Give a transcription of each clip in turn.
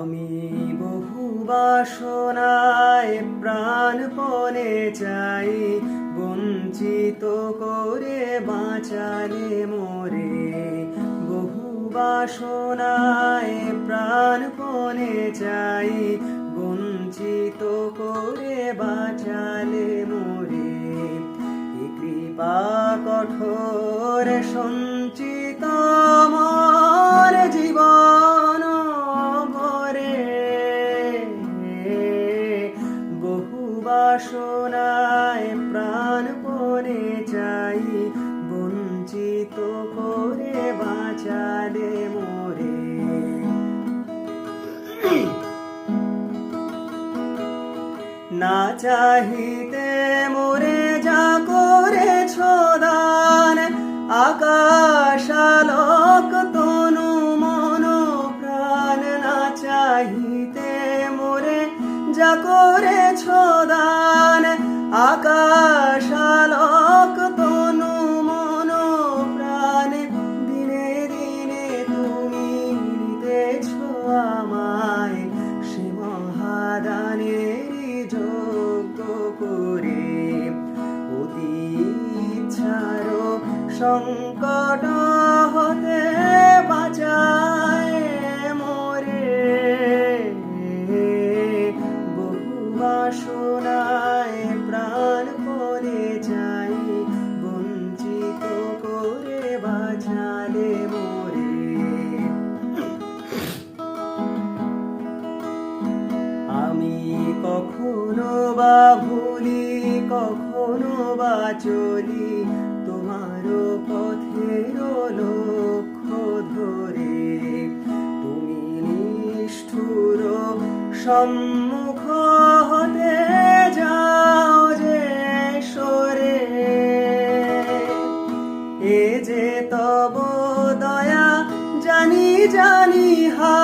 আমি বহু বাসনায় প্রাণপণে চাই, বঞ্চিত করে বাঁচালে মোরে। বহু বাসনায় প্রাণপণে চাই, বঞ্চিত করে বাঁচালে মোরে। কৃপা কঠোর সঞ্চিত বাসনায় প্রাণপণে চাই বঞ্চিত করে বাঁচালে মোরে। না চাহিতে মোরে যা করেছ দান, আকাশ আলোক তনু মন প্রাণ। না চাহিতে মোরে যা দান আকাশ আলোক তনু মন প্রাণ, দিনে দিনে তুমি দিতেছ আমায়। সে মহাদানেরই যোগ্য করে অতি ইচ্ছার সংকট হতে কখনো বা ভুলি, কখনো বা চলি, তোমার পথের লক্ষ্য ধরে। তুমি নিষ্ঠুর, সম্মুখ হতে যাও যে সরে। এ যে তব দয়া, জানি জানি হায়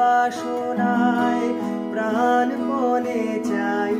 বাসনায় প্রাণ মনে চাই।